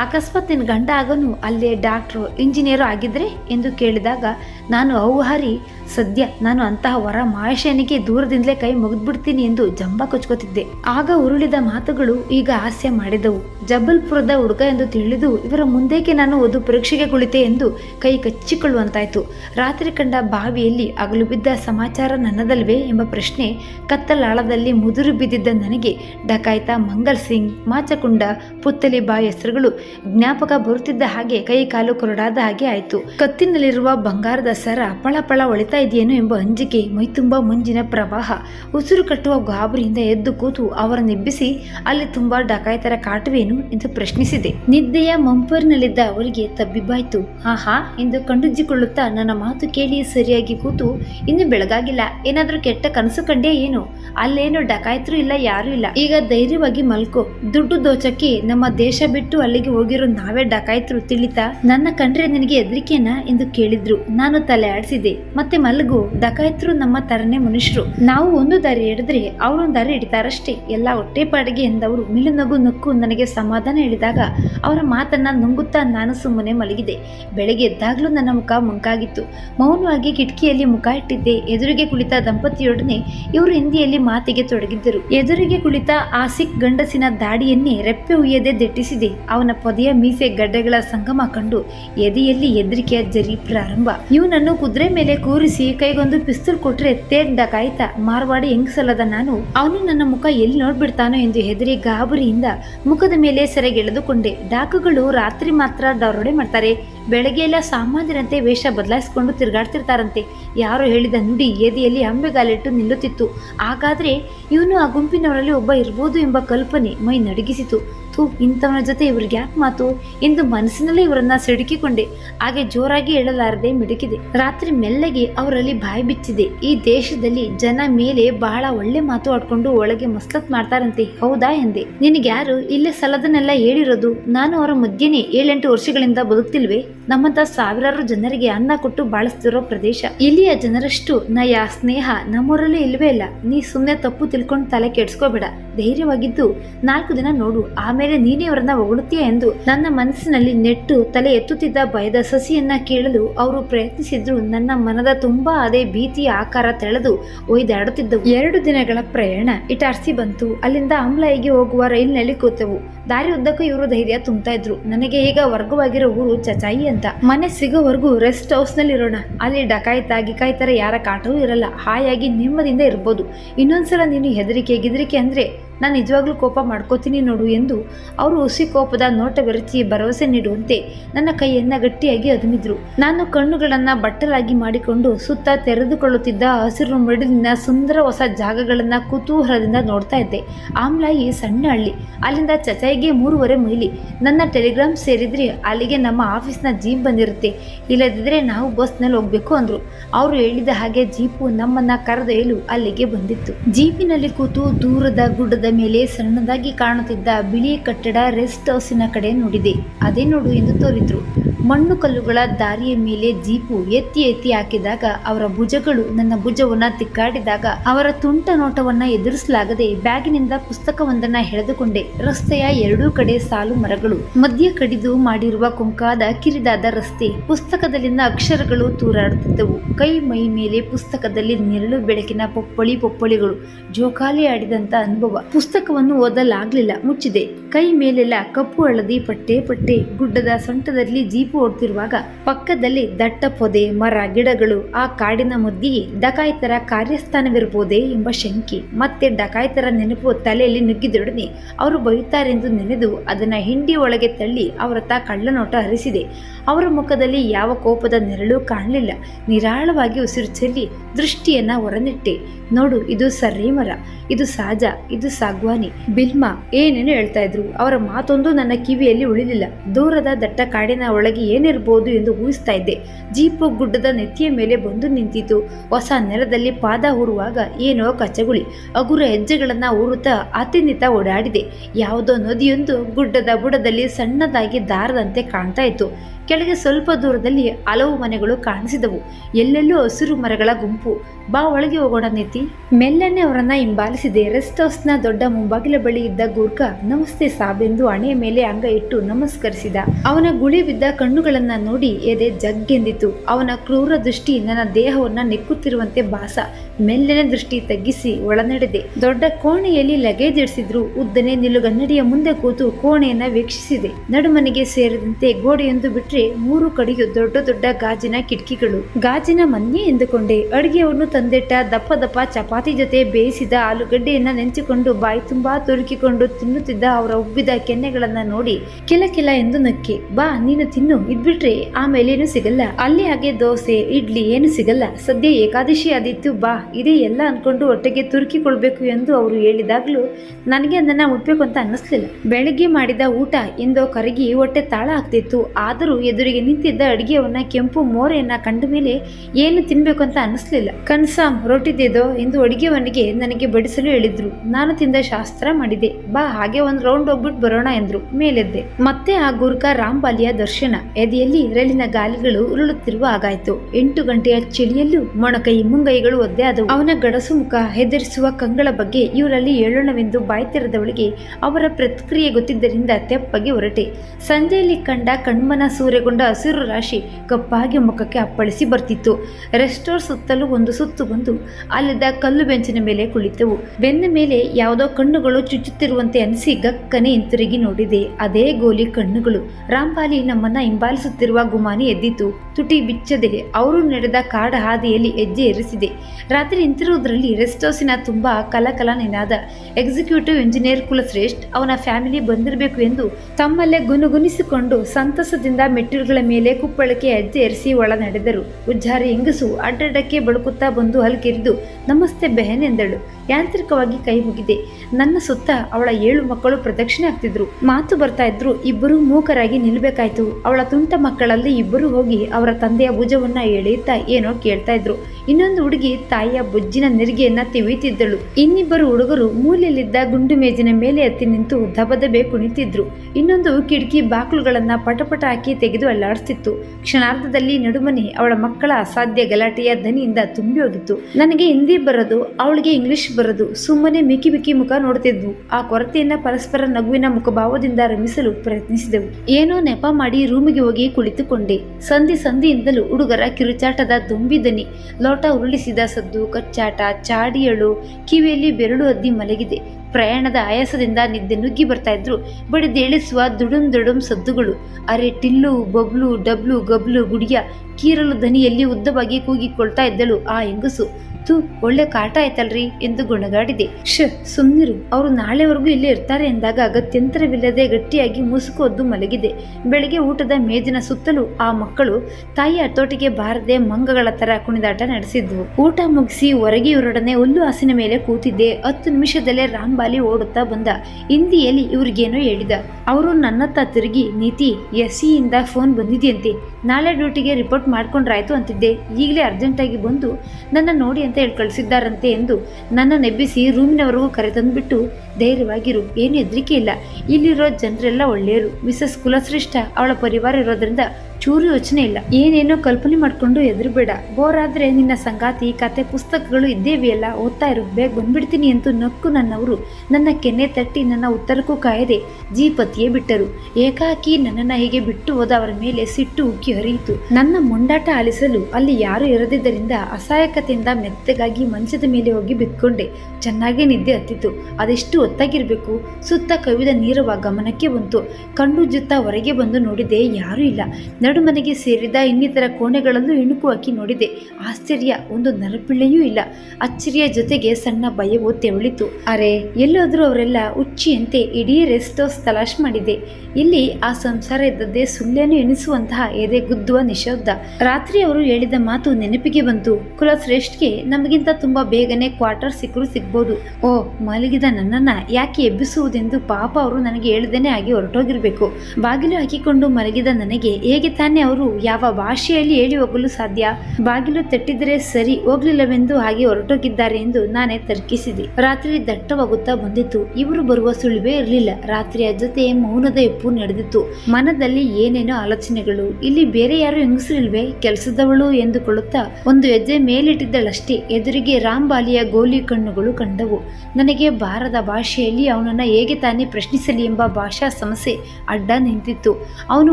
ಅಕಸ್ಮಾತ್ ನಿನ್ನ ಗಂಡ ಆಗನು, ಅಲ್ಲೇ ಡಾಕ್ಟ್ರು, ಇಂಜಿನಿಯರು ಆಗಿದ್ರೆ ಎಂದು ಕೇಳಿದಾಗ ನಾನು ಔಹಾರಿ ಸದ್ಯ ನಾನು ಅಂತಹ ವರ ಮಹಾಶಯನಿಗೆ ದೂರದಿಂದಲೇ ಕೈ ಮುಗಿದ್ಬಿಡ್ತೀನಿ ಎಂದು ಜಂಬ ಕೊಚ್ಕೋತಿದ್ದೆ. ಆಗ ಉರುಳಿದ ಮಾತುಗಳು ಈಗ ಹಾಸ್ಯ ಮಾಡಿದವು. ಜಬಲ್ಪುರದ ಹುಡುಗ ಎಂದು ತಿಳಿದು ಇವರ ಮುಂದೇಕೆ ನಾನು ಒಂದು ಪರೀಕ್ಷೆಗೆ ಕುಳಿತೆ ಎಂದು ಕೈ ಕಚ್ಚಿಕೊಳ್ಳುವಂತಾಯ್ತು. ರಾತ್ರಿ ಕಂಡ ಬಾವಿಯಲ್ಲಿ ಅಗಲು ಬಿದ್ದ ಸಮಾಚಾರ ನನ್ನದಲ್ವೇ ಎಂಬ ಪ್ರಶ್ನೆ ಕತ್ತಲಾಳದಲ್ಲಿ ಮುದುರು ಬಿದ್ದಿದ್ದ ನನಗೆ ಡಕಾಯ್ತ ಮಂಗಲ್ ಸಿಂಗ್, ಮಾಚಕುಂಡ ಪುತ್ತಲಿ ಬಾಯಿ ಹೆಸರುಗಳು ಜ್ಞಾಪಕ ಬರುತ್ತಿದ್ದ ಹಾಗೆ ಕೈ ಕಾಲು ಕೊರಡಾದ ಹಾಗೆ ಆಯಿತು. ಕತ್ತಿನಲ್ಲಿರುವ ಬಂಗಾರದ ಸರ ಪಳಪಳ ಒಳಿತಾ ಇದೆಯೇನೋ ಎಂಬ ಅಂಜಿಕೆ ಮೈತುಂಬ ಮಂಜಿನ ಪ್ರವಾಹ. ಉಸಿರು ಕಟ್ಟುವ ಗಾಬರಿಯಿಂದ ಎದ್ದು ಕೂತು ಅವರನ್ನೆಬ್ಬಿಸಿ ಅಲ್ಲಿ ತುಂಬಾ ಡಕಾಯಿತರ ಕಾಟವೇನು ಎಂದು ಪ್ರಶ್ನಿಸಿದೆ. ನಿದ್ದೆಯ ಮಂಪರಿನಲ್ಲಿದ್ದ ಅವರಿಗೆ ತಬ್ಬಿಬ್ಬಾಯ್ತು. ಆಹಾ, ಎಂದು ಕಂಡುಜ್ಜಿಕೊಳ್ಳುತ್ತಾ ನನ್ನ ಮಾತು ಕೇಳಿ ಸರಿಯಾಗಿ ಕೂತು, ಇನ್ನು ಬೆಳಗಾಗಿಲ್ಲ, ಏನಾದರೂ ಕೆಟ್ಟ ಕನಸು ಕಂಡೇ ಏನು? ಅಲ್ಲೇನು ಡಕಾಯಿತರು ಇಲ್ಲ, ಯಾರೂ ಇಲ್ಲ. ಈಗ ಧೈರ್ಯವಾಗಿ ಮಲ್ಕೋ. ದುಡ್ಡು ದೋಚಕ್ಕೆ ನಮ್ಮ ದೇಶ ಬಿಟ್ಟು ಅಲ್ಲಿಗೆ ಹೋಗಿರೋ ನಾವೇ ಡಕಾಯಿತರು ತಿಳಿತಾ ನನ್ನ ಕಂಡ್ರೆ ನಿನಗೆ ಹೆದರಿಕೆನಾ? ಎಂದು ಕೇಳಿದ್ರು. ನಾನು ತಲೆ ಆಡಿಸಿದೆ. ಮತ್ತೆ ಮಲಗು ದಕಾಯತ್ರು ನಮ್ಮ ತರನೇ ಮನುಷ್ಯರು. ನಾವು ಒಂದು ದಾರಿ ಹಿಡಿದ್ರೆ ಅವರೊಂದು ದಾರಿ ಹಿಡಿತಾರಷ್ಟೇ. ಎಲ್ಲ ಹೊಟ್ಟೆಪಾಡಿಗೆ ಎಂದವರು ಮಿಲುನಗು ನಕ್ಕು ನನಗೆ ಸಮಾಧಾನ ಹೇಳಿದಾಗ ಅವರ ಮಾತನ್ನ ನುಂಗುತ್ತಾ ನಾನು ಸುಮ್ಮನೆ ಮಲಗಿದೆ. ಬೆಳಗ್ಗೆ ಎದ್ದಾಗ್ಲೂ ನನ್ನ ಮುಖ ಮುಂಕಾಗಿತ್ತು. ಮೌನವಾಗಿ ಕಿಟಕಿಯಲ್ಲಿ ಮುಖ ಇಟ್ಟಿದ್ದೆ. ಎದುರಿಗೆ ಕುಳಿತ ದಂಪತಿಯೊಡನೆ ಇವರು ಹಿಂದಿಯಲ್ಲಿ ಮಾತಿಗೆ ತೊಡಗಿದ್ದರು. ಎದುರಿಗೆ ಕುಳಿತ ಆ ಸಿಖ್ ಗಂಡಸಿನ ದಾಡಿಯನ್ನೇ ರೆಪ್ಪೆ ಉಯ್ಯದೆ ದಿಟ್ಟಿಸಿದೆ. ಅವನ ಪೊದೆಯ ಮೀಸೆ ಗಡ್ಡೆಗಳ ಸಂಗಮ ಕಂಡು ಎದೆಯಲ್ಲಿ ಎದರಿಕೆಯ ಜರಿ ಪ್ರಾರಂಭ. ಇವನನ್ನು ಕುದುರೆ ಮೇಲೆ ಕೂರಿಸಿ ಕೈಗೊಂದು ಪಿಸ್ತೂಲ್ ಕೊಟ್ರೆ ತೇಗ್ ಕಾಯ್ತಾ, ಮಾರ್ವಾಡಿ ಹೆಂಗಸಲ್ಲದ ನಾನು? ಅವನು ನನ್ನ ಮುಖ ಎಲ್ಲಿ ನೋಡ್ಬಿಡ್ತಾನೋ ಎಂದು ಹೆದರಿ ಗಾಬರಿಯಿಂದ ಮುಖದ ಮೇಲೆ ಸೆರೆಗೆಳೆದುಕೊಂಡೆ. ಡಾಕುಗಳು ರಾತ್ರಿ ಮಾತ್ರ ದರೋಡೆ ಮಾಡ್ತಾರೆ. ಬೆಳಗ್ಗೆ ಎಲ್ಲ ಸಾಮಾನ್ಯರಂತೆ ವೇಷ ಬದಲಾಯಿಸಿಕೊಂಡು ತಿರುಗಾಡ್ತಿರ್ತಾರಂತೆ. ಯಾರು ಹೇಳಿದ ನುಡಿ ಎದೆಯಲ್ಲಿ ಅಂಬೆಗಾಲಿಟ್ಟು ನಿಲ್ಲುತ್ತಿತ್ತು. ಹಾಗಾದರೆ ಇವನು ಆ ಗುಂಪಿನವರಲ್ಲಿ ಒಬ್ಬ ಇರ್ಬೋದು ಎಂಬ ಕಲ್ಪನೆ ಮೈ ನಡಗಿಸಿತು. ಥೂ, ಇಂಥವನ ಜೊತೆ ಇವ್ರಿಗೆ ಯಾಕೆ ಮಾತು ಎಂದು ಮನಸ್ಸಿನಲ್ಲೇ ಇವರನ್ನ ಸಿಡುಕಿಕೊಂಡೆ. ಹಾಗೆ ಜೋರಾಗಿ ಹೇಳಲಾರದೆ ಮಿಡುಕಿದೆ. ರಾತ್ರಿ ಮೆಲ್ಲಗೆ ಅವರಲ್ಲಿ ಬಾಯಿ ಬಿಚ್ಚಿದೆ. ಈ ದೇಶದಲ್ಲಿ ಜನ ಮೇಲೆ ಬಹಳ ಒಳ್ಳೆ ಮಾತು ಆಡ್ಕೊಂಡು ಒಳಗೆ ಮಸ್ಲತ್ ಮಾಡ್ತಾರಂತೆ. ಹೌದಾ ಎಂದೆ. ನಿನಗ್ಯಾರು ಇಲ್ಲೇ ಸಲದನ್ನೆಲ್ಲ ಹೇಳಿರೋದು ನಾನು ಅವರ ಮಧ್ಯೆನೇ ಏಳೆಂಟು ವರ್ಷಗಳಿಂದ ಬದುಕ್ತಿಲ್ವೇ? ನಮ್ಮಂತ ಸಾವಿರಾರು ಜನರಿಗೆ ಅನ್ನ ಕೊಟ್ಟು ಬಾಳಿಸ್ತಿರೋ ಪ್ರದೇಶ. ಇಲ್ಲಿಯ ಜನರಷ್ಟು ನಯ, ಸ್ನೇಹ ನಮ್ಮೂರಲ್ಲೇ ಇಲ್ವೇ ಇಲ್ಲ. ನೀ ಸುಮ್ಮನೆ ತಪ್ಪು ತಿಳ್ಕೊಂಡು ತಲೆ ಕೆಡ್ಸ್ಕೋಬೇಡ. ಧೈರ್ಯವಾಗಿದ್ದು ನಾಲ್ಕು ದಿನ ನೋಡು. ಆಮೇಲೆ ನೀನೇ ಅವರನ್ನ ಹೊಗಳುತ್ತೀಯ ಎಂದು ನನ್ನ ಮನಸ್ಸಿನಲ್ಲಿ ನೆಟ್ಟು ತಲೆ ಎತ್ತುತ್ತಿದ್ದ ಭಯದ ಸಸಿಯನ್ನ ಕೇಳಲು ಅವರು ಪ್ರಯತ್ನಿಸಿದ್ರು. ನನ್ನ ಮನದ ತುಂಬಾ ಅದೇ ಭೀತಿಯ ಆಕಾರ ತೆಳೆದು ಒಯ್ದಾಡುತ್ತಿದ್ದವು. ಎರಡು ದಿನಗಳ ಪ್ರಯಾಣ. ಇಟಾರ್ಸಿ ಬಂತು. ಅಲ್ಲಿಂದ ಆಮ್ಲಾಯಿಗೆ ಹೋಗುವ ರೈಲಿನಲ್ಲಿ ಕೂತೆವು. ದಾರಿ ಉದ್ದಕ್ಕೂ ಇವರು ಧೈರ್ಯ ತುಂಬ್ತಾ ಇದ್ರು. ನನಗೆ ಈಗ ವರ್ಗವಾಗಿರೋ ಊರು ಚಚಾಯಿ ಅಂತ ಮನೆ ಸಿಗೋವರೆಗೂ ರೆಸ್ಟ್ ಹೌಸ್ನಲ್ಲಿ ಇರೋಣ ಅಲ್ಲಿ ಡಕಾಯ್ತ ಗಿಕಾಯ್ತರ ಯಾರ ಕಾಟವೂ ಇರಲ್ಲ. ಹಾಯಾಗಿ ನಿಮ್ಮದಿಂದ ಇರ್ಬೋದು. ಇನ್ನೊಂದ್ಸಲ ನೀನು ಹೆದರಿಕೆ ಗಿದರಿಕೆ ಅಂದ್ರೆ ನಾನು ನಿಜವಾಗ್ಲೂ ಕೋಪ ಮಾಡ್ಕೋತೀನಿ ನೋಡು ಎಂದು ಅವರು ಹುಸಿ ಕೋಪದ ನೋಟ ಬೆರಚಿ ಭರವಸೆ ನೀಡುವಂತೆ ನನ್ನ ಕೈಯನ್ನ ಗಟ್ಟಿಯಾಗಿ ಅದುಮಿದ್ರು. ನಾನು ಕಣ್ಣುಗಳನ್ನು ಬಟ್ಟಲಾಗಿ ಮಾಡಿಕೊಂಡು ಸುತ್ತ ತೆರೆದುಕೊಳ್ಳುತ್ತಿದ್ದ ಹಸಿರು ಮಡಿಲಿನ ಸುಂದರ ಹೊಸ ಜಾಗಗಳನ್ನ ಕುತೂಹಲದಿಂದ ನೋಡ್ತಾ ಇದ್ದೆ. ಆಮ್ಲಾಯಿ ಸಣ್ಣ ಹಳ್ಳಿ. ಅಲ್ಲಿಂದ ಚಚಾಯಿಗೆ ಮೂರುವರೆ ಮೈಲಿ. ನನ್ನ ಟೆಲಿಗ್ರಾಮ್ ಸೇರಿದ್ರೆ ಅಲ್ಲಿಗೆ ನಮ್ಮ ಆಫೀಸ್ನ ಜೀಪ್ ಬಂದಿರುತ್ತೆ. ಇಲ್ಲದಿದ್ದರೆ ನಾವು ಬಸ್ನಲ್ಲಿ ಹೋಗ್ಬೇಕು ಅಂದ್ರು. ಅವರು ಹೇಳಿದ ಹಾಗೆ ಜೀಪು ನಮ್ಮನ್ನ ಕರೆದೊಯ್ಯಲು ಅಲ್ಲಿಗೆ ಬಂದಿತ್ತು. ಜೀಪಿನಲ್ಲಿ ಕೂತು ದೂರದ ಗುಡ್ಡದ ಮೇಲೆ ಸಣ್ಣದಾಗಿ ಕಾಣುತ್ತಿದ್ದ ಬಿಳಿ ಕಟ್ಟಡ ರೆಸ್ಟ್ ಹೌಸಿನ ಕಡೆ ನೋಡಿದೆ. ಅದೇ ನೋಡು ಎಂದು ತೋರಿದ್ರು. ಮಣ್ಣು ಕಲ್ಲುಗಳ ದಾರಿಯ ಮೇಲೆ ಜೀಪು ಎತ್ತಿ ಎತ್ತಿ ಹಾಕಿದಾಗ ಅವರ ಭುಜಗಳು ನನ್ನ ಭುಜವನ್ನ ತಿಕ್ಕಾಡಿದಾಗ ಅವರ ತುಂಟ ನೋಟವನ್ನ ಎದುರಿಸಲಾಗದೆ ಬ್ಯಾಗಿನಿಂದ ಪುಸ್ತಕವೊಂದನ್ನ ಎಳೆದುಕೊಂಡೆ. ರಸ್ತೆಯ ಎರಡೂ ಕಡೆ ಸಾಲು ಮರಗಳು. ಮಧ್ಯ ಕಡಿದು ಮಾಡಿರುವ ಕುಂಕಾದ ಕಿರಿದಾದ ರಸ್ತೆ. ಪುಸ್ತಕದಲ್ಲಿನ ಅಕ್ಷರಗಳು ತೂರಾಡುತ್ತಿದ್ದವು. ಕೈ, ಮೈ ಮೇಲೆ ಪುಸ್ತಕದಲ್ಲಿ ನೆರಳು, ಬೆಳಕಿನ ಪೊಪ್ಪಳಿ, ಪೊಪ್ಪಳಿಗಳು. ಜೋಕಾಲಿ ಆಡಿದಂತ ಅನುಭವ. ಪುಸ್ತಕವನ್ನು ಓದಲಾಗ್ಲಿಲ್ಲ, ಮುಚ್ಚಿದೆ. ಕೈ ಮೇಲೆಲ್ಲ ಕಪ್ಪು, ಹಳದಿ, ಪಟ್ಟೆ ಪಟ್ಟೆ. ಗುಡ್ಡದ ಸೊಂಟದಲ್ಲಿ ಜೀಪು ಓಡ್ತಿರುವಾಗ ಪಕ್ಕದಲ್ಲಿ ದಟ್ಟ ಪೊದೆ, ಮರ, ಗಿಡಗಳು, ಆ ಕಾಡಿನ ಮಧ್ಯೆಯೇ ಡಕಾಯಿತರ ಕಾರ್ಯಸ್ಥಾನವಿರಬಹುದೇ ಎಂಬ ಶಂಕೆ. ಮತ್ತೆ ಡಕಾಯಿತರ ನೆನಪು ತಲೆಯಲ್ಲಿ ನುಗ್ಗಿದೊಡನೆ ಅವರು ಬೈತಾರೆಂದು ನೆನೆದು ಅದನ್ನ ಹಿಂಡಿ ಒಳಗೆ ತಳ್ಳಿ ಅವರತ್ತ ಕಳ್ಳನೋಟ ಹರಿಸಿದೆ. ಅವರ ಮುಖದಲ್ಲಿ ಯಾವ ಕೋಪದ ನೆರಳು ಕಾಣಲಿಲ್ಲ. ನಿರಾಳವಾಗಿ ಉಸಿರು ಚೆಲ್ಲಿ ದೃಷ್ಟಿಯನ್ನ ಹೊರನಿಟ್ಟೆ. ನೋಡು, ಇದು ಸರ್ರಿ ಮರ, ಇದು ಸಾಜ, ಇದು ಸಾಗ್ವಾನಿ. ಬಿಲ್ಮಾ, ಏನೇನು ಹೇಳ್ತಾ ಇದ್ರು. ಅವರ ಮಾತೊಂದು ನನ್ನ ಕಿವಿಯಲ್ಲಿ ಉಳಿದಿಲ್ಲ ದೂರದ ದಟ್ಟ ಕಾಡಿನ ಒಳಗೆ ಏನಿರಬಹುದು ಎಂದು ಊಹಿಸ್ತಾ ಇದ್ದೆ. ಜೀಪು ಗುಡ್ಡದ ನೆತ್ತಿಯ ಮೇಲೆ ಬಂದು ನಿಂತಿತು. ಹೊಸ ನೆಲದಲ್ಲಿ ಪಾದ ಹೂರುವಾಗ ಏನೋ ಕಚಗುಳಿ ಅಗುರ ಹೆಜ್ಜೆಗಳನ್ನ ಊರುತ್ತಾ ಅತಿನಿತ ಓಡಾಡಿದೆ. ಯಾವುದೋ ನದಿಯೊಂದು ಗುಡ್ಡದ ಬುಡದಲ್ಲಿ ಸಣ್ಣದಾಗಿ ದಾರದಂತೆ ಕಾಣ್ತಾ ಇತ್ತು. ಕೆಳಗೆ ಸ್ವಲ್ಪ ದೂರದಲ್ಲಿ ಹಲವು ಮನೆಗಳು ಕಾಣಿಸಿದವು. ಎಲ್ಲೆಲ್ಲೂ ಹಸಿರು ಮರಗಳ ಗುಂಪು. ಬಾ, ಒಳಗೆ ಹೋಗೋಣ ನೆತಿ. ಮೆಲ್ಲನೆ ಅವರನ್ನ ಹಿಂಬಾಲಿಸಿದೆ. ರೆಸ್ಟ್ ಹೌಸ್ನ ದೊಡ್ಡ ಮುಂಬಾಗಿಲ ಬಳಿ ಇದ್ದ ಗೂರ್ಖ ನಮಸ್ತೆ ಸಾಬೆಂದು ಹಣೆಯ ಮೇಲೆ ಅಂಗ ಇಟ್ಟು ನಮಸ್ಕರಿಸಿದ. ಅವನ ಗುಳಿ ಬಿದ್ದ ಕಣ್ಣುಗಳನ್ನ ನೋಡಿ ಎದೆ ಜಗ್ಗೆಂದಿತು ಅವನ ಕ್ರೂರ ದೃಷ್ಟಿ ನನ್ನ ದೇಹವನ್ನ ನೆಕ್ಕುತ್ತಿರುವಂತೆ ಭಾಸ. ಮೆಲ್ಲನೆ ದೃಷ್ಟಿ ತಗ್ಗಿಸಿ ಒಳನಡೆದೆ. ದೊಡ್ಡ ಕೋಣೆಯಲ್ಲಿ ಲಗೇಜ್ ಇಡಿಸಿದ್ರು. ಉದ್ದನೆ ನಿಲುಗನ್ನಡಿಯ ಮುಂದೆ ಕೂತು ಕೋಣೆಯನ್ನ ವೀಕ್ಷಿಸಿದೆ. ನಡುಮನೆಗೆ ಸೇರಿದಂತೆ ಗೋಡೆಯೊಂದು ಬಿಟ್ರೆ ಮೂರು ಕಡೆಯೂ ದೊಡ್ಡ ದೊಡ್ಡ ಗಾಜಿನ ಕಿಟಕಿಗಳು. ಗಾಜಿನ ಮನ್ಯೆ ಎಂದುಕೊಂಡೆ. ಅಡುಗೆಯನ್ನು ತಂದಿಟ್ಟ ದಪ್ಪ ದಪ್ಪ ಚಪಾತಿ ಜೊತೆ ಬೇಯಿಸಿದ ಆಲೂಗಡ್ಡೆಯನ್ನ ನೆಂಚಿಕೊಂಡು ಬಾಯಿ ತುಂಬಾ ತುರುಕಿಕೊಂಡು ತಿನ್ನುತ್ತಿದ್ದ ಅವರ ಉಬ್ಬಿದ ಕೆನ್ನೆಗಳನ್ನ ನೋಡಿ ಕೆಲ ಕೆಲ ಎಂದು ನಕ್ಕಿ. ಬಾ, ನೀನು ತಿನ್ನು, ಇದ್ಬಿಟ್ರೆ ಆಮೇಲೆ ಏನು ಸಿಗಲ್ಲ. ಅಲ್ಲಿ ಹಾಗೆ ದೋಸೆ, ಇಡ್ಲಿ ಏನು ಸಿಗಲ್ಲ. ಸದ್ಯ ಏಕಾದಶಿ ಆದಿತ್ತು ಬಾ. ಇದೇ ಎಲ್ಲ ಅನ್ಕೊಂಡು ಹೊಟ್ಟೆಗೆ ತುರುಕಿಕೊಳ್ಬೇಕು ಎಂದು ಅವರು ಹೇಳಿದಾಗಲೂ ನನಗೆ ಅದನ್ನ ಮುಟ್ಬೇಕು ಅಂತ ಅನ್ನಿಸ್ಲಿಲ್ಲ. ಬೆಳಗ್ಗೆ ಮಾಡಿದ ಊಟ ಎಂದೋ ಕರಗಿ ಹೊಟ್ಟೆ ತಾಳ ಆಗ್ತಿತ್ತು. ಆದರೂ ಎದುರಿಗೆ ನಿಂತಿದ್ದ ಅಡಿಗೆವನ್ನ ಕೆಂಪು ಮೋರೆಯನ್ನ ಕಂಡ ಮೇಲೆ ಏನು ತಿನ್ಬೇಕು ಅಂತ ಅನ್ನಿಸ್ಲಿಲ್ಲ. ಕನ್ಸಾಮ್ ರೊಟ್ಟಿದೇದೋ ಎಂದು ಅಡಿಗೆವನಿಗೆ ನನಗೆ ಬಡಿಸಲು ಹೇಳಿದ್ರು. ನಾನು ತಿಂದ ಶಾಸ್ತ್ರ ಮಾಡಿದೆ. ಬಾ, ಹಾಗೆ ಒಂದು ರೌಂಡ್ ಹೋಗ್ಬಿಟ್ಟು ಬರೋಣ ಎಂದ್ರು. ಮೇಲೆದ್ದೆ. ಮತ್ತೆ ಆ ಗುರ್ಕ ರಾಂಬಾಲಿಯ ದರ್ಶನ. ಎದೆಯಲ್ಲಿ ರೈಲಿನ ಗಾಲಿಗಳು ಉರುಳುತ್ತಿರುವ ಆಗಾಯ್ತು ಎಂಟು ಗಂಟೆಯ ಚಳಿಯಲ್ಲೂ ಮೊಣಕೈ ಮುಂಗೈಗಳು ಒದ್ದೆ ಆದವು. ಅವನ ಗಡಸು ಮುಖ ಹೆದರಿಸುವ ಕಂಗಳ ಬಗ್ಗೆ ಇವರಲ್ಲಿ ಹೇಳೋಣವೆಂದು ಬಾಯಿ ತೆರೆದವಳಿಗೆ ಅವರ ಪ್ರತಿಕ್ರಿಯೆ ಗೊತ್ತಿದ್ದರಿಂದ ತೆಪ್ಪಗೆ ಹೊರಟೆ. ಸಂಜೆಯಲ್ಲಿ ಕಂಡ ಕಣ್ಮನ ಸೂರೆಗೊಂಡ ಹಸಿರು ರಾಶಿ ಕಪ್ಪಾಗಿ ಮುಖಕ್ಕೆ ಅಪ್ಪಳಿಸಿ ಬರ್ತಿತ್ತು. ರೆಸ್ಟೋರ್ ಸುತ್ತಲೂ ಒಂದು ಸುತ್ತು ಬಂದು ಅಲ್ಲಿದ್ದ ಕಲ್ಲು ಬೆಂಚಿನ ಮೇಲೆ ಕುಳಿತವು. ಬೆನ್ನ ಮೇಲೆ ಯಾವುದೋ ಕಣ್ಣುಗಳು ಚುಚ್ಚುತ್ತಿರುವಂತೆ ಅನಿಸಿ ಗಕ್ಕನೆ ಹಿಂತಿರುಗಿ ನೋಡಿದೆ. ಅದೇ ಗೋಲಿ ಕಣ್ಣುಗಳು. ರಾಂಪಾಲಿ ನಮ್ಮನ್ನ ಹಿಂಬಾಲಿಸುತ್ತಿರುವ ಗುಮಾನಿ ಎದ್ದಿತು. ತುಟಿ ಬಿಚ್ಚದೆ ಅವರು ನಡೆದ ಕಾಡ ಹಾದಿಯಲ್ಲಿ ಹೆಜ್ಜೆ ಇರಿಸಿದೆ. ರಾತ್ರಿ ನಿಂತಿರುವುದರಲ್ಲಿ ರೆಸ್ಟೋರ್ಸಿನ ತುಂಬಾ ಕಲಕಲ ನಿನಾದ ಎಕ್ಸಿಕ್ಯೂಟಿವ್ ಇಂಜಿನಿಯರ್ ಕುಲಶ್ರೇಷ್ಠ್ ಅವನ ಫ್ಯಾಮಿಲಿ ಬಂದಿರಬೇಕು ಎಂದು ತಮ್ಮಲ್ಲೇ ಗುನುಗುನಿಸಿಕೊಂಡು ಸಂತಸದಿಂದ ಮೆಟ್ಟಿಲುಗಳ ಮೇಲೆ ಕುಪ್ಪಳಕ್ಕೆ ಹೆಜ್ಜೆ ಏರಿಸಿ ಒಳ ನಡೆದರು. ಉಜ್ಜಾರಿ ಹೆಂಗಸು ಅಡ್ಡಡಕ್ಕೆ ಬಳುಕುತ್ತಾ ಬಂದು ಹಲ್ಕಿರಿದು ನಮಸ್ತೆ ಬೆಹನ್ ಎಂದಳು. ಯಾಂತ್ರಿಕವಾಗಿ ಕೈ ಮುಗಿದೆ. ನನ್ನ ಸುತ್ತ ಅವಳ ಏಳು ಮಕ್ಕಳು ಪ್ರದಕ್ಷಿಣೆ ಆಗ್ತಿದ್ರು ಮಾತು ಬರ್ತಾ ಇದ್ರು, ಇಬ್ಬರು ಮೂಕರಾಗಿ ನಿಲ್ಬೇಕಾಯ್ತು. ಅವಳ ತುಂಟ ಮಕ್ಕಳಲ್ಲಿ ಇಬ್ಬರು ಹೋಗಿ ಅವರ ತಂದೆಯ ಭುಜವನ್ನ ಎಳೆಯುತ್ತಾ ಏನೋ ಕೇಳ್ತಾ ಇದ್ರು. ಇನ್ನೊಂದು ಹುಡುಗಿ ತಾಯಿಯ ಬೊಜ್ಜಿನ ನೆರಿಗೆಯನ್ನ ತಿವಿಯುತ್ತಿದ್ದಳು ಇನ್ನಿಬ್ಬರು ಹುಡುಗರು ಮೂಲೆಯಲ್ಲಿದ್ದ ಗುಂಡು ಮೇಜಿನ ಮೇಲೆ ಎತ್ತಿ ನಿಂತು ದಬದಬೆ ಕುಣಿತಿದ್ರು. ಇನ್ನೊಂದು ಕಿಟಕಿ ಬಾಕ್ಲುಗಳನ್ನ ಪಟಪಟ ಹಾಕಿ ತೆಗೆದು ಅಲ್ಲಾಡಿಸ್ತಿತ್ತು. ಕ್ಷಣಾರ್ಧದಲ್ಲಿ ನಡುಮನೆ ಅವಳ ಮಕ್ಕಳ ಅಸಾಧ್ಯ ಗಲಾಟೆಯ ದನಿಯಿಂದ ತುಂಬಿ ಹೋಗಿತ್ತು. ನನಗೆ ಹಿಂದಿ ಬರೋದು, ಅವಳಿಗೆ ಇಂಗ್ಲಿಷ್ ಬರೋದು. ಸುಮ್ಮನೆ ಮಿಕ್ಕಿ ಮಿಕ್ಕಿ ಮುಖ ನೋಡ್ತಿದ್ವು. ಆ ಕೊರತೆಯನ್ನ ಪರಸ್ಪರ ನಗುವಿನ ಮುಖಭಾವದಿಂದ ರಮಿಸಲು ಪ್ರಯತ್ನಿಸಿದೆವು. ಏನೋ ನೆಪ ಮಾಡಿ ರೂಮಿಗೆ ಹೋಗಿ ಕುಳಿತುಕೊಂಡೆ. ಸಂಧಿ ಸಂಧಿಯಿಂದಲೂ ಹುಡುಗರ ಕಿರುಚಾಟದ ದುಂಬಿದನಿ ಲೋಟ ಉರುಳಿಸಿದ ಸದ್ದು, ಕಚ್ಚಾಟ, ಚಾಡಿಯಳು, ಕಿವಿಯಲ್ಲಿ ಬೆರಳು ಅದ್ದಿ ಮಲಗಿದೆ. ಪ್ರಯಾಣದ ಆಯಾಸದಿಂದ ನಿದ್ದೆ ನುಗ್ಗಿ ಬರ್ತಾ ಇದ್ರು. ಬಡಿದೇಳಿಸುವ ದುಡುಂ ದುಡುಂ ಸದ್ದುಗಳು. ಅರೆ ಟಿಲ್ಲು, ಬಬ್ಲು, ಡಬ್ಲು, ಗಬ್ಲು, ಗುಡಿಯ ಕೀರಲು ದನಿಯಲ್ಲಿ ಉದ್ದವಾಗಿ ಕೂಗಿಕೊಳ್ತಾ ಇದ್ದಳು ಆ ಹೆಂಗಸು. ತು ಒಳ್ಳೆ ಕಾಟ ಆಯ್ತಲ್ರಿ ಎಂದು ಗುಣಗಾಡಿದೆ. ಶ, ಸುಮ್ನಿರು. ಅವರು ನಾಳೆವರೆಗೂ ಇಲ್ಲಿ ಇರ್ತಾರೆ ಎಂದಾಗ ಅಗತ್ಯಂತರವಿಲ್ಲದೆ ಗಟ್ಟಿಯಾಗಿ ಮುಸುಕು ಒದ್ದು ಮಲಗಿದೆ. ಬೆಳಗ್ಗೆ ಊಟದ ಮೇಜಿನ ಸುತ್ತಲೂ ಆ ಮಕ್ಕಳು ತಾಯಿಯ ಹತೋಟಿಗೆ ಬಾರದೆ ಮಂಗಗಳ ತರ ಕುಣಿದಾಟ ನಡೆಸಿದ್ವು. ಊಟ ಮುಗಿಸಿ ಹೊರಗೆ ಇವರೊಡನೆ ಹುಲ್ಲು ಹಾಸಿನ ಮೇಲೆ ಕೂತಿದ್ದೆ. ಹತ್ತು ನಿಮಿಷದಲ್ಲೇ ರಾಂಬಾಲಿ ಓಡುತ್ತಾ ಬಂದ. ಹಿಂದಿಯಲ್ಲಿ ಇವ್ರಿಗೇನೋ ಹೇಳಿದ. ಅವರು ನನ್ನತ್ತ ತಿರುಗಿ, ನೀತಿ, ಎಸ್ಸಿಯಿಂದ ಫೋನ್ ಬಂದಿದೆಯಂತೆ. ನಾಳೆ ಡ್ಯೂಟಿಗೆ ರಿಪೋರ್ಟ್ ಮಾಡ್ಕೊಂಡ್ರಾಯ್ತು ಅಂತಿದ್ದೆ. ಈಗಲೇ ಅರ್ಜೆಂಟಾಗಿ ಬಂದು ನನ್ನ ನೋಡಿ ಅಂತ ಹೇಳಿ ಕಳಿಸಿದ್ದಾರಂತೆ ಎಂದು ನನ್ನ ನೆಬ್ಬಿಸಿ ರೂಮಿನವರೆಗೂ ಕರೆತಂದುಬಿಟ್ಟು ಧೈರ್ಯವಾಗಿರು. ಏನು ಹೆದರಿಕೆ ಇಲ್ಲ. ಇಲ್ಲಿರೋ ಜನರೆಲ್ಲ ಒಳ್ಳೆಯರು. ಮಿಸಸ್ ಕುಲಶ್ರೇಷ್ಠ ಅವಳ ಪರಿವಾರ ಇರೋದ್ರಿಂದ ಚೂರು ಯೋಚನೆ ಇಲ್ಲ. ಏನೇನೋ ಕಲ್ಪನೆ ಮಾಡ್ಕೊಂಡು ಎದುರುಬೇಡ ಬೋರ್ ಆದರೆ ನಿನ್ನ ಸಂಗಾತಿ, ಕತೆ, ಪುಸ್ತಕಗಳು ಇದ್ದೇವಿಯಲ್ಲ ಓದ್ತಾ ಇರು. ಬೇಗ ಬಂದ್ಬಿಡ್ತೀನಿ ಅಂತೂ ನಕ್ಕು ನನ್ನವರು ನನ್ನ ಕೆನ್ನೆ ತಟ್ಟಿ ನನ್ನ ಉತ್ತರಕ್ಕೂ ಕಾಯದೆ ಜೀಪತಿಯೇ ಬಿಟ್ಟರು. ಏಕಾಕಿ ನನ್ನನ್ನ ಹೀಗೆ ಬಿಟ್ಟು ಹೋದ ಅವರ ಮೇಲೆ ಸಿಟ್ಟು ಉಕ್ಕಿ ಹರಿಯಿತು. ನನ್ನ ಮುಂಡಾಟ ಆಲಿಸಲು ಅಲ್ಲಿ ಯಾರು ಇರದಿದ್ದರಿಂದ ಅಸಹಾಯಕತೆಯಿಂದ ಮೆತ್ತಗಾಗಿ ಮಂಚದ ಮೇಲೆ ಹೋಗಿ ಬಿತ್ಕೊಂಡೆ ಚೆನ್ನಾಗಿ ನಿದ್ದೆ ಹತ್ತಿತು. ಅದೆಷ್ಟು ಒತ್ತಾಗಿರಬೇಕು? ಸುತ್ತ ಕವಿದ ನೀರವ ಗಮನಕ್ಕೆ ಬಂತು. ಕಣ್ಣು ಜುತ್ತ ಹೊರಗೆ ಬಂದು ನೋಡಿದೆ, ಯಾರೂ ಇಲ್ಲ. ನಡುಮನೆಗೆ ಸೇರಿದ ಇನ್ನಿತರ ಕೋಣೆಗಳಲ್ಲೂ ಇಣುಕು ಹಾಕಿ ನೋಡಿದೆ. ಆಶ್ಚರ್ಯ, ಒಂದು ನರಪಿಳ್ಳೆಯೂ ಇಲ್ಲ. ಅಚ್ಚರಿಯ ಜೊತೆಗೆ ಸಣ್ಣ ಭಯವೂ ತೆವಳಿತು. ಅರೆ ಎಲ್ಲೋದ್ರೂ ಅವರೆಲ್ಲ ಉಚ್ಚಿಯಂತೆ ಇಡೀ ರೆಸ್ಟೋಸ್ ತಲಾಶ್ ಮಾಡಿದೆ. ಇಲ್ಲಿ ಆ ಸಂಸಾರ ಇದ್ದದ್ದೇ ಸುಳ್ಳೇನು ಎನಿಸುವಂತಹ ಎದೆ ಗುದ್ದುವ ನಿಶಬ್ದ. ರಾತ್ರಿ ಅವರು ಹೇಳಿದ ಮಾತು ನೆನಪಿಗೆ ಬಂತು. ಕುಲಶ್ರೇಷ್ಠ್ಗೆ ನಮಗಿಂತ ತುಂಬಾ ಬೇಗನೆ ಕ್ವಾರ್ಟರ್ ಸಿಕ್ಕರು ಸಿಗ್ಬೋದು. ಓ, ಮಲಗಿದ ನನ್ನನ್ನ ಯಾಕೆ ಎಬ್ಬಿಸುವುದೆಂದು ಪಾಪ ಅವರು ನನಗೆ ಹೇಳ್ದೇನೆ ಆಗಿ ಹೊರಟೋಗಿರ್ಬೇಕು. ಬಾಗಿಲು ಹಾಕಿಕೊಂಡು ಮಲಗಿದ ನನಗೆ ಹೇಗೆ ತಾನೇ ಅವರು ಯಾವ ಭಾಷೆಯಲ್ಲಿ ಹೇಳಿ ಹೋಗಲು ಸಾಧ್ಯ? ಬಾಗಿಲು ತಟ್ಟಿದರೆ ಸರಿ ಹೋಗ್ಲಿಲ್ಲವೆಂದು ಹಾಗೆ ಹೊರಟೋಗಿದ್ದಾರೆ ಎಂದು ನಾನೇ ತರ್ಕಿಸಿದೆ. ರಾತ್ರಿ ದಟ್ಟವಾಗುತ್ತಾ ಬಂದಿತ್ತು. ಇವರು ಬರುವ ಸುಳಿವೇ ಇರಲಿಲ್ಲ. ರಾತ್ರಿಯ ಜೊತೆ ಮೌನದ ಎಪ್ಪು ನಡೆದಿತ್ತು. ಮನದಲ್ಲಿ ಏನೇನೋ ಆಲೋಚನೆಗಳು. ಇಲ್ಲಿ ಬೇರೆ ಯಾರು ಹೆಂಗಸರಿಲ್ವೇ? ಕೆಲಸದವಳು ಎಂದುಕೊಳ್ಳುತ್ತಾ ಒಂದು ಹೆಜ್ಜೆ ಮೇಲಿಟ್ಟಿದ್ದಳಷ್ಟೇ. ಎದುರಿಗೆ ರಾಂಬಾಲಿಯ ಗೋಲಿ ಕಣ್ಣುಗಳು ಕಂಡವು. ನನಗೆ ಬಾರದ ಭಾಷೆಯಲ್ಲಿ ಅವನನ್ನ ಹೇಗೆ ತಾನೇ ಪ್ರಶ್ನಿಸಲಿ ಎಂಬ ಭಾಷಾ ಸಮಸ್ಯೆ ಅಡ್ಡ ನಿಂತಿತ್ತು. ಅವನು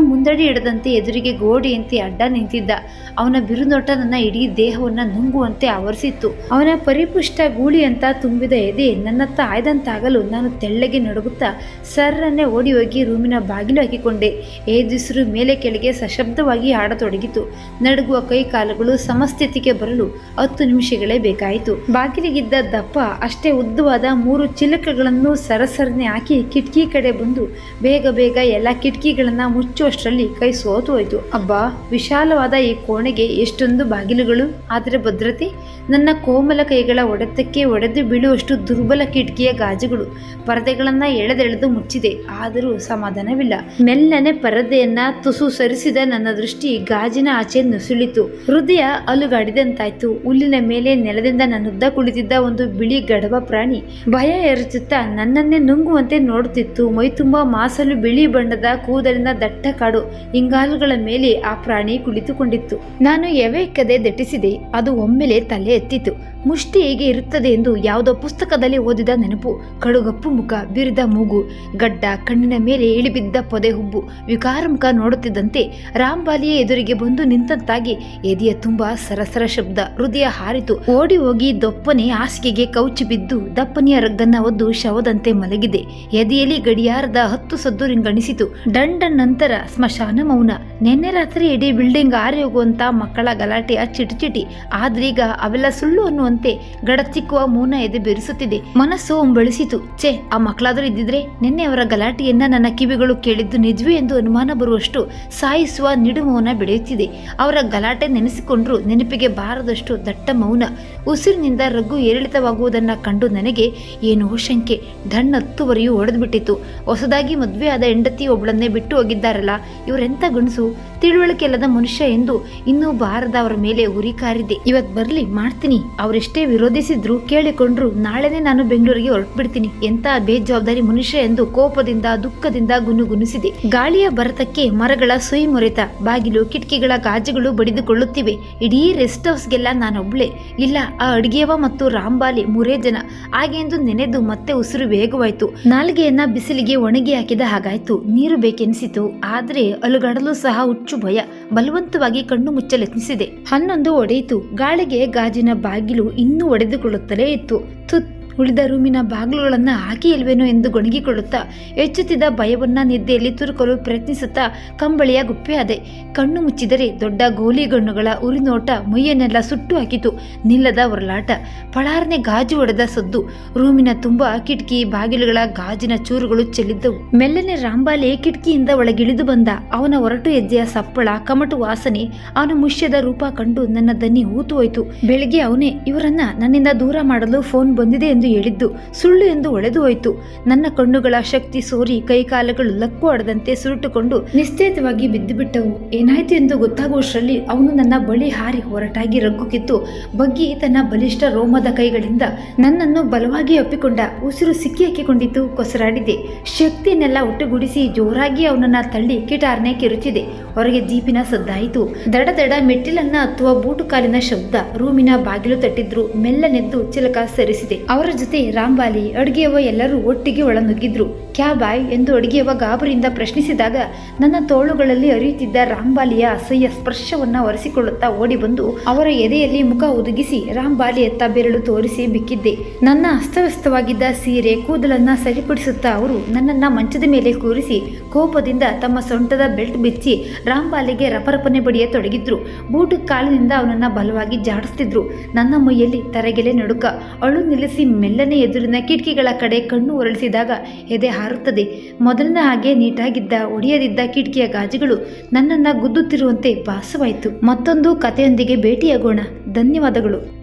ಮುಂದಡಿ ಹಿಡದಂತೆ ಎದುರಿಗೆ ಗೋಡೆಯಂತೆ ಅಡ್ಡ ನಿಂತಿದ್ದ. ಅವನ ಬಿರುನೋಟ ನನ್ನ ಇಡೀ ದೇಹವನ್ನ ನುಂಗುವಂತೆ ಆವರಿಸಿತ್ತು. ಅವನ ಪರಿಪುಷ್ಟ ಗೂಳಿ ಅಂತ ತುಂಬಿದ ಎದೆ ನನ್ನತ್ತ ಆಯ್ದಂತಾಗಲು ನಾನು ತೆಳ್ಳಗೆ ನಡುಗುತ್ತಾ ಸರ್ರನ್ನೇ ಓಡಿ ಹೋಗಿ ರೂಮಿನ ಬಾಗಿಲು ಹಾಕಿಕೊಂಡೆ. ಏದುಸಿರು ಮೇಲೆ ಕೆಳಗೆ ಸಶಬ್ದವಾಗಿ ಆಡತೊಡಗಿತು ನಡುಗುವ ಕೈ ಕಾಲುಗಳು ಸಮಸ್ಥಿತಿಗೆ ಬರಲು ಹತ್ತು ನಿಮಿಷಗಳೇ ಬೇಕಾಯಿತು. ಬಾಗಿಲಿಗಿದ್ದ ದಪ್ಪ, ಅಷ್ಟೇ ಉದ್ದವಾದ ಮೂರು ಚಿಲಕಗಳನ್ನು ಸರಸರನೆ ಹಾಕಿ ಕಿಟಕಿ ಕಡೆ ಬಂದು ಬೇಗ ಬೇಗ ಎಲ್ಲ ಕಿಟಕಿಗಳನ್ನ ಮುಚ್ಚುವಷ್ಟರಲ್ಲಿ ಕೈ ಸೋತು ಹೋಯ್ತು. ಅಬ್ಬಾ, ವಿಶಾಲವಾದ ಈ ಕೋಣೆಗೆ ಎಷ್ಟೊಂದು ಬಾಗಿಲುಗಳು. ಆದರೆ ಭದ್ರತೆ, ನನ್ನ ಕೋಮಲ ಕೈಗಳ ಒಡೆತಕ್ಕೆ ಒಡೆದು ಬೀಳುವಷ್ಟು ದುರ್ಬಲ ಕಿಟಕಿಯ ಗಾಜುಗಳು. ಪರದೆಗಳನ್ನ ಎಳೆದೆಳೆದು ಮುಚ್ಚಿದೆ. ಆದರೂ ಸಮಾಧಾನವಿಲ್ಲ. ಮೆಲ್ಲನೆ ಪರದೆಯನ್ನ ತುಸು ಸರಿಸಿದ ನನ್ನ ದೃಷ್ಟಿ ಗಾಜಿನ ಆಚೆ ನುಸುಳಿತು. ಹೃದಯ ಅಲುಗಾಡಿದಂತಾಯ್ತು. ಹುಲ್ಲಿನ ಮೇಲೆ ನೆಲದಿಂದ ನನ್ನುದ್ದ ಕುಳಿತಿದ್ದ ಒಂದು ಬಿಳಿ ಗಡವ ಪ್ರಾಣಿ ಭಯ ಎರಚುತ್ತಾ ನನ್ನನ್ನೇ ನುಂಗುವಂತೆ ನೋಡುತ್ತಿತ್ತು. ಮೈತುಂಬ ಮಾಸಲು ಬಿಳಿ ಬಣ್ಣದ ಕೂದಲಿನ ದಟ್ಟ ಕಾಡು ಇಂಗಾಲುಗಳ ಮೇಲೆ ಆ ಪ್ರಾಣಿ ಕುಳಿತುಕೊಂಡಿತ್ತು. ನಾನು ಎವೆಕ್ಕದೆ ದಟ್ಟಿಸಿದೆ. ಅದು ಒಮ್ಮೆಲೆ ತಲೆ ಎತ್ತಿತು ಮುಷ್ಟಿ ಹೇಗೆ ಇರುತ್ತದೆ ಎಂದು ಯಾವುದೋ ಪುಸ್ತಕದಲ್ಲಿ ಓದಿದ ನೆನಪು. ಕಡುಗಪ್ಪು ಮುಖ, ಬಿರಿದ ಮೂಗು, ಗಡ್ಡ ಕಣ್ಣಿನ ಮೇಲೆ ಇಳಿಬಿದ್ದ ಪೊದೆ ಹುಬ್ಬು ವಿಕಾರಮುಖ ನೋಡುತ್ತಿದ್ದಂತೆ ರಾಂಬಾಲಿಯ ಎದುರಿಗೆ ಬಂದು ನಿಂತಂತಾಗಿ ಎದೆಯ ತುಂಬ ಸರಸರ ಶಬ್ದ ಹೃದಯ ಹಾರಿತು. ಓಡಿ ಹೋಗಿ ದೊಪ್ಪನೆ ಹಾಸಿಗೆಗೆ ಕೌಚಿ ಬಿದ್ದು ದಪ್ಪನೆಯ ರಗ್ಗನ್ನ ಒದ್ದು ಶವದಂತೆ ಮಲಗಿದೆ. ಎದೆಯಲ್ಲಿ ಗಡಿಯಾರದ ಹತ್ತು ಸದ್ದು ರಿಂಗಣಿಸಿತು. ಡಂಡನ್ ನಂತರ ಸ್ಮಶಾನ ಮೌನ. ನಿನ್ನೆ ರಾತ್ರಿ ಇಡೀ ಬಿಲ್ಡಿಂಗ್ ಆರಿ ಹೋಗುವಂತ ಮಕ್ಕಳ ಗಲಾಟೆಯ ಚಿಟಿಚಿಟಿ ಆದ್ರೀಗ ಅವೆಲ್ಲ ಸುಳ್ಳು ಅನ್ನುವಂತೆ ಗಡಚಿಕ್ಕುವ ಮೌನ ಎದೆ ಬೆರೆಸುತ್ತಿದೆ. ಮನಸ್ಸು ಬೆಳೆಸಿತು. ಛೇ, ಆ ಮಕ್ಕಳಾದರೂ ಇದ್ದಿದ್ರೆ ನಿನ್ನೆ ಅವರ ಗಲಾಟೆಯನ್ನ ನನ್ನ ಕಿವಿಗಳು ಕೇಳಿದ್ದು ನಿಜವೇ ಎಂದು ಅನುಮಾನ ಬರುವಷ್ಟು ಸಾಯಿಸುವ ನಿಡುಮೌನ ಬೆಳೆಯುತ್ತಿದೆ. ಅವರ ಗಲಾಟೆ ನೆನೆಸಿಕೊಂಡ್ರು ನೆನಪಿಗೆ ಬಾರದಷ್ಟು ದಟ್ಟ ಮೌನ. ಉಸಿರಿನಿಂದ ರಘು ಏರಿಳಿತವಾಗುವುದನ್ನ ಕಂಡು ನನಗೆ ಏನೋ ಶಂಕೆ. ಧಣ್ಣತ್ತುವರೆಯೂ ಒಡೆದುಬಿಟ್ಟಿತ್ತು. ಹೊಸದಾಗಿ ಮದುವೆ ಆದ ಹೆಂಡತಿ ಒಬ್ಬಳನ್ನೇ ಬಿಟ್ಟು ಹೋಗಿದ್ದಾರಲ್ಲ ಇವರೆಂಥ ಗಣಸು ತಿಳುವಳಿಕೆ ಇಲ್ಲದ ಮನುಷ್ಯ ಎಂದು ಇನ್ನೂ ಬಾರದ ಅವರ ಮೇಲೆ ಉರಿ ಕಾರಿದೆ. ಇವತ್ ಬರ್ಲಿ, ಮಾಡ್ತೀನಿ. ಅವರೆಷ್ಟೇ ವಿರೋಧಿಸಿದ್ರು, ಕೇಳಿಕೊಂಡ್ರು, ನಾಳೆನೆ ನಾನು ಬೆಂಗಳೂರಿಗೆ ಹೊರಟ್ಬಿಡ್ತೀನಿ. ಎಂತ ಬೇಜವಾಬ್ದಾರಿ ಮನುಷ್ಯ ಎಂದು ಕೋಪದಿಂದ, ದುಃಖದಿಂದ ಗುನುಗುನಿಸಿದೆ. ಗಾಳಿಯ ಬರತಕ್ಕೆ ಮರಗಳ ಸುಯಿ ಮೊರೆತ, ಬಾಗಿಲು, ಕಿಟಕಿಗಳ ಗಾಜುಗಳು ಬಡಿದುಕೊಳ್ಳುತ್ತಿವೆ. ಇಡೀ ರೆಸ್ಟ್ ಹೌಸ್ಗೆಲ್ಲ ನಾನೊಬ್ಳೆ. ಇಲ್ಲ, ಆ ಅಡಿಗೆಯವ ಮತ್ತು ರಾಂಬಾಲಿ ಮೂರೇ ಜನ. ಹಾಗೆಂದು ನೆನೆದು ಮತ್ತೆ ಉಸಿರು ವೇಗವಾಯ್ತು ನಾಲ್ಗೆಯನ್ನ ಬಿಸಿಲಿಗೆ ಒಣಗಿ ಹಾಕಿದ ಹಾಗಾಯ್ತು. ನೀರು ಬೇಕೆನಿಸಿತು. ಆದ್ರೆ ಅಲುಗಾಡಲು ಸಹ ಹುಚ್ಚು ಭಯ ಬಲವಂತವಾಗಿ ಕಣ್ಣು ಮುಚ್ಚಲೆತ್ನಿಸಿದೆ. ಹನ್ನೊಂದು ಒಡೆಯಿತು. ಗಾಳಿಗೆ ಗಾಜಿನ ಬಾಗಿಲು ಇನ್ನೂ ಒಡೆದುಕೊಳ್ಳುತ್ತಲೇ ಇತ್ತು. ತುತ್ ಉಳಿದ ರೂಮಿನ ಬಾಗಿಲುಗಳನ್ನು ಹಾಕಿಲ್ವೇನೋ ಎಂದು ಗೊಣಗಿಕೊಳ್ಳುತ್ತಾ ಹೆಚ್ಚುತ್ತಿದ್ದ ಭಯವನ್ನು ನಿದ್ದೆಯಲ್ಲಿ ತುರುಕಲು ಪ್ರಯತ್ನಿಸುತ್ತಾ ಕಂಬಳಿಯ ಗುಪ್ಪೆಯಾದೆ. ಕಣ್ಣು ಮುಚ್ಚಿದರೆ ದೊಡ್ಡ ಗೋಲಿ ಗಣ್ಣುಗಳ ಉರಿನೋಟ ಮೈಯನ್ನೆಲ್ಲ ಸುಟ್ಟು ಹಾಕಿತು. ನಿಲ್ಲದ ಹೊರಲಾಟ ಪಳಾರನೆ ಗಾಜು ಹೊಡೆದ ಸದ್ದು. ರೂಮಿನ ತುಂಬ ಕಿಟಕಿ, ಬಾಗಿಲುಗಳ ಗಾಜಿನ ಚೂರುಗಳು ಚೆಲ್ಲಿದ್ದವು. ಮೆಲ್ಲನೆ ರಾಂಬಾಲೆ ಕಿಟಕಿಯಿಂದ ಒಳಗಿಳಿದು ಬಂದ. ಅವನ ಹೊರಟು ಹೆಜ್ಜೆಯ ಸಪ್ಪಳ, ಕಮಟು ವಾಸನೆ, ಅವನ ಮುಷ್ಯದ ರೂಪ ಕಂಡು ನನ್ನ ದನಿ ಊತು ಹೋಯಿತು. ಬೆಳಿಗ್ಗೆ ಅವನೇ, ಇವರನ್ನ ನನ್ನಿಂದ ದೂರ ಮಾಡಲು ಫೋನ್ ಬಂದಿದೆ ಎಂದು ಹೇಳಿದ್ದು ಸುಳ್ಳು ಎಂದು ಒಳೆದು ಹೋಯಿತು. ನನ್ನ ಕಣ್ಣುಗಳ ಶಕ್ತಿ ಸೋರಿ, ಕೈಕಾಲುಗಳು ಲಕ್ಕು ಆಡದಂತೆ ಸುರುಟುಕೊಂಡು ನಿಶ್ಚೇತವಾಗಿ ಬಿದ್ದು ಬಿಟ್ಟವು ಏನಾಯ್ತು ಎಂದು ಗೊತ್ತಾಗುವಷ್ಟರಲ್ಲಿ ಅವನು ನನ್ನ ಬಳಿ ಹಾರಿ ಹೊರಟಾಗಿ ರಗ್ಗು ಕಿತ್ತು ಬಗ್ಗಿ ತನ್ನ ಬಲಿಷ್ಠ ರೋಮದ ಕೈಗಳಿಂದ ನನ್ನನ್ನು ಬಲವಾಗಿ ಅಪ್ಪಿಕೊಂಡ ಉಸಿರು ಸಿಕ್ಕಿ ಹಾಕಿಕೊಂಡಿತು, ಕೊಸರಾಡಿದೆ. ಶಕ್ತಿಯನ್ನೆಲ್ಲ ಒಟ್ಟುಗೂಡಿಸಿ ಜೋರಾಗಿ ಅವನನ್ನ ತಳ್ಳಿ ಕಿಟಾರ್ನೆ ಕಿರುಚಿದೆ. ಹೊರಗೆ ಜೀಪಿನ ಸದ್ದಾಯಿತು. ದಡ ದಡ ಮೆಟ್ಟಿಲನ್ನ ಹತ್ತುವ ಬೂಟು ಕಾಲಿನ ಶಬ್ದ ರೂಮಿನ ಬಾಗಿಲು ತಟ್ಟಿದ್ರು. ಮೆಲ್ಲನೆದ್ದು ಚಿಲಕ ಸರಿಸಿದೆ. ಅವರ ಜೊತೆ ರಾಂಬಾಲಿ ಅಡುಗೆಯವ ಎಲ್ಲರೂ ಒಟ್ಟಿಗೆ ಒಳನುಗ್ಗಿದ್ರು. ಕ್ಯಾ ಬಾಯ್ ಎಂದು ಅಡುಗೆಯವ ಗಾಬರಿಯಿಂದ ಪ್ರಶ್ನಿಸಿದಾಗ, ನನ್ನ ತೋಳುಗಳಲ್ಲಿ ಅರಿಯುತ್ತಿದ್ದ ರಾಂಬಾಲಿಯ ಅಸಹ್ಯ ಸ್ಪರ್ಶವನ್ನ ಒರೆಸಿಕೊಳ್ಳುತ್ತಾ ಓಡಿ ಬಂದು ಅವರ ಎದೆಯಲ್ಲಿ ಮುಖ ಒದಗಿಸಿ ರಾಂಬಾಲಿಯತ್ತ ಬೆರಳು ತೋರಿಸಿ ಬಿಕ್ಕಿದ್ದೆ. ನನ್ನ ಅಸ್ತವ್ಯಸ್ತವಾಗಿದ್ದ ಸೀರೆ ಕೂದಲನ್ನ ಸರಿಪಡಿಸುತ್ತಾ ಅವರು ನನ್ನನ್ನ ಮಂಚದ ಮೇಲೆ ಕೂರಿಸಿ ಕೋಪದಿಂದ ತಮ್ಮ ಸೊಂಟದ ಬೆಲ್ಟ್ ಬಿಚ್ಚಿ ರಾಂಬಾಲಿಗೆ ರಪರಪನೆ ಬಡಿಯ ತೊಡಗಿದ್ರು. ಬೂಟು ಕಾಲಿನಿಂದ ಅವನನ್ನ ಬಲವಾಗಿ ಜಾಡಿಸ್ತಿದ್ರು. ನನ್ನ ಮೈಯಲ್ಲಿ ತರಗೆಲೆ ನಡುಕ. ಅಳು ನಿಲ್ಲಿಸಿ ಮೆಲ್ಲನೆ ಎದುರಿನ ಕಿಟಕಿಗಳ ಕಡೆ ಕಣ್ಣು ಹೊರಳಿಸಿದಾಗ ಎದೆ ಹಾರುತ್ತದೆ ಮೊದಲಿನ ಹಾಗೆ ನೀಟಾಗಿದ್ದ ಒಡೆಯದಿದ್ದ ಕಿಟಕಿಯ ಗಾಜುಗಳು ನನ್ನನ್ನ ಗುದ್ದುತ್ತಿರುವಂತೆ ಭಾಸವಾಯಿತು. ಮತ್ತೊಂದು ಕಥೆಯೊಂದಿಗೆ ಭೇಟಿಯಾಗೋಣ. ಧನ್ಯವಾದಗಳು.